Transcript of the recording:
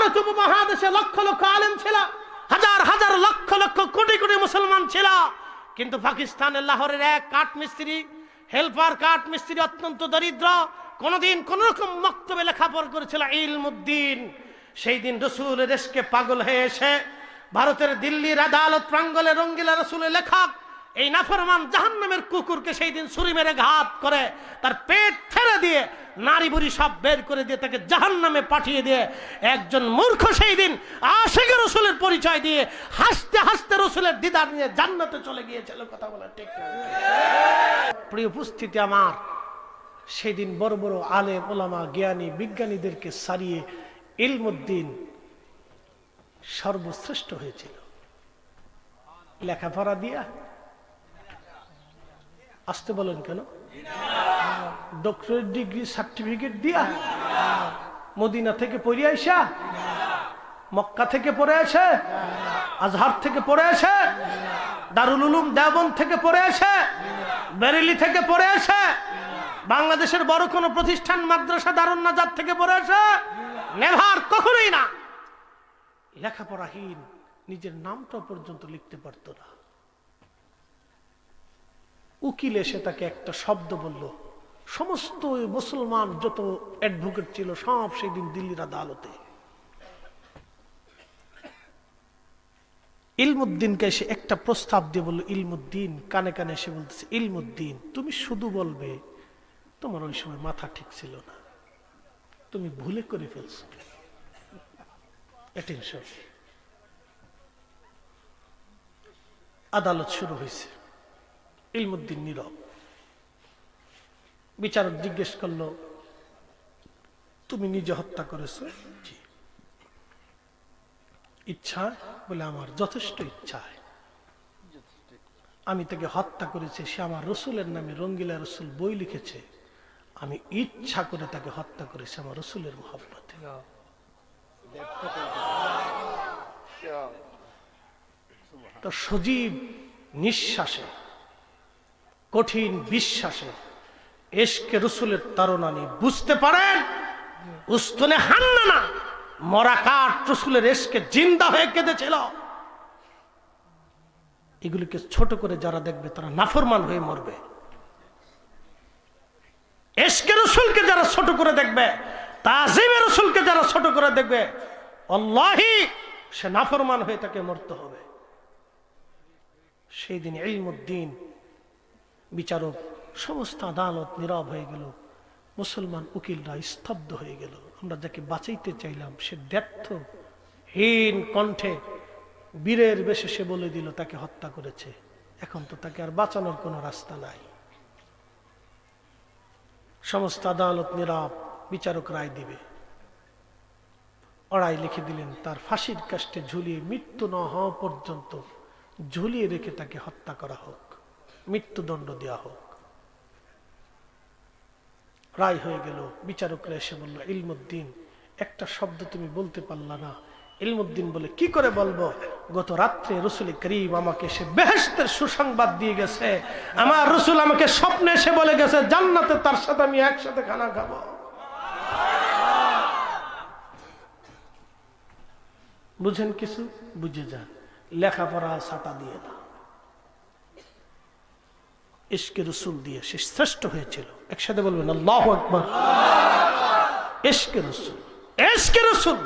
ভারত উপমহাদেশে লক্ষ লক্ষ আলেম ছিল, হাজার হাজার লক্ষ লক্ষ কোটি কোটি মুসলমান ছিল। কিন্তু পাকিস্তানের লাহোরের এক কাঠ মিস্ত্রি হেল্পার কাঠ মিস্ত্রি অত্যন্ত দরিদ্র, কোনোদিন কোন রকম মক্তবে লেখাপড় করেছিল ইলমুদ্দিন। সেই দিন রসুলের দেশকে পাগল হয়ে এসে, ভারতের দিল্লির আদালত প্রাঙ্গলে রঙ্গিলা রসুলের লেখক এই নাফরমান জাহান্নামের কুকুরকে সেই দিন ছুরি মেরে ঘাত করে তার পেট ছেড়ে দিয়ে নারী বুড়ি সব বের করে দিয়ে তাকে জাহান্নামে পাঠিয়ে দিয়ে একজন মূর্খ সেই দিন আশেখ রসুলের পরিচয় দিয়ে হাসতে হাসতে রসুলের দিদার নিয়ে জান্নাতে চলে গিয়েছিল, কথা বলা ঠিক প্রিয় উপস্থিতি আমার, সেদিন বড় বড় আলেম, ওলামা, জ্ঞানী, বিজ্ঞানীদেরকে সারিয়ে ইলমুদ্দিন সর্বশ্রেষ্ঠ হয়েছিল। লেখাপড়া দিয়া আসতে বলেন কেন? ডক্টরেট ডিগ্রি সার্টিফিকেট দিয়া মদিনা থেকে পড়ে আইসা, মক্কা থেকে পড়ে আসে আজহার থেকে পড়ে আসে দারুল উলুম দেওবন্দ থেকে পড়ে আসে বেরেলি থেকে পড়ে আসে বাংলাদেশের বড় কোনো প্রতিষ্ঠান মাদ্রাসা দারুণ নাজার থেকে পড়ে আসে নেভার কখনোই না। লেখাপড়াহীন, নিজের নামটা পর্যন্ত লিখতে পারত না। উকিল এসে তাকে একটা শব্দ বলল, সমস্ত মুসলমান যত অ্যাডভোকেট ছিল সব সেই দিন দিল্লির আদালতে। ইলমুদ্দিনকে এসে একটা প্রস্তাব দিয়ে বলল, ইলমুদ্দিন, কানে কানে এসে বলতেছে, ইলমুদ্দিন, তুমি শুধু বলবে, তোমার ওই সময় মাথা ঠিক ছিল না। তুমি ভুলে করে ফেলছো। আদালত শুরু হয়েছে। ইলমুদ্দিন নীরব। বিচারক জিজ্ঞেস করল, তুমি নিজে হত্যা করেছ? ইচ্ছা? বলে আমার যথেষ্ট ইচ্ছায় আমি তাকে হত্যা করেছি, সে আমার রসুলের নামে রঙ্গিলা রসুল বই লিখেছে। আমি ইচ্ছা করে তাকে হত্যা করেছি, আমার রসুলের মহাব্বতে। তো সজীব নিঃশ্বাসে কঠিন বিশ্বাসে এসকে রসুলের তারণানি বুঝতে পারেন, উস্তনে হান্না না মরা কাঠ রসুলের এসকে জিন্দা হয়ে কেঁদেছিল। এগুলিকে ছোট করে যারা দেখবে তারা নাফরমান হয়ে মরবে। এসকে রসুলকে যারা ছোট করে দেখবে, তাজিমে রসুলকে যারা ছোট করে দেখবে অল্লাহি সে নাফরমান হয়ে তাকে মরতে হবে। সেই দিন ইলমুদ্দিন বিচারক সমস্ত আদালত নীরব হয়ে গেল। মুসলমান উকিলরা স্তব্ধ হয়ে গেল। আমরা যাকে বাঁচাইতে চাইলাম, সে ব্যর্থ, হীন কণ্ঠে বীরের বেশে সে বলে দিল, তাকে হত্যা করেছে। এখন তো তাকে আর বাঁচানোর কোনো রাস্তা নাই। সমস্ত আদালত নীরব, বিচারক রায় দিবে। অড়াই লিখে দিলেন, তার ফাঁসির কাষ্টে ঝুলিয়ে মৃত্যু না হওয়া পর্যন্ত ঝুলিয়ে রেখে তাকে হত্যা করা হোক। মৃত্যুদণ্ড দেওয়া হোক। রায় হয়ে গেল, বিচারকরা এসে বলল, ইলমুদ্দিন, একটা শব্দ তুমি বলতে পারলা না। ইলমুদ্দিন বলে, কি করে বলব? গত রাত্রে রসুল করিম আমাকে সে বেহেস্তের সুসংবাদ দিয়ে গেছে। আমার রসুল আমাকে স্বপ্নে এসে বলে গেছে, জান্নাতে তার সাথে আমি একসাথে খানা খাব। বুঝেন কিছু? বুঝে যান। লেখাপড়া সাটা দিয়ে না। ইশকে রসুল দিয়ে সে শ্রেষ্ঠ হয়েছিল। একসাথে বলবেন আল্লাহ আকবর। এশকে রসুল এশকে রসুল।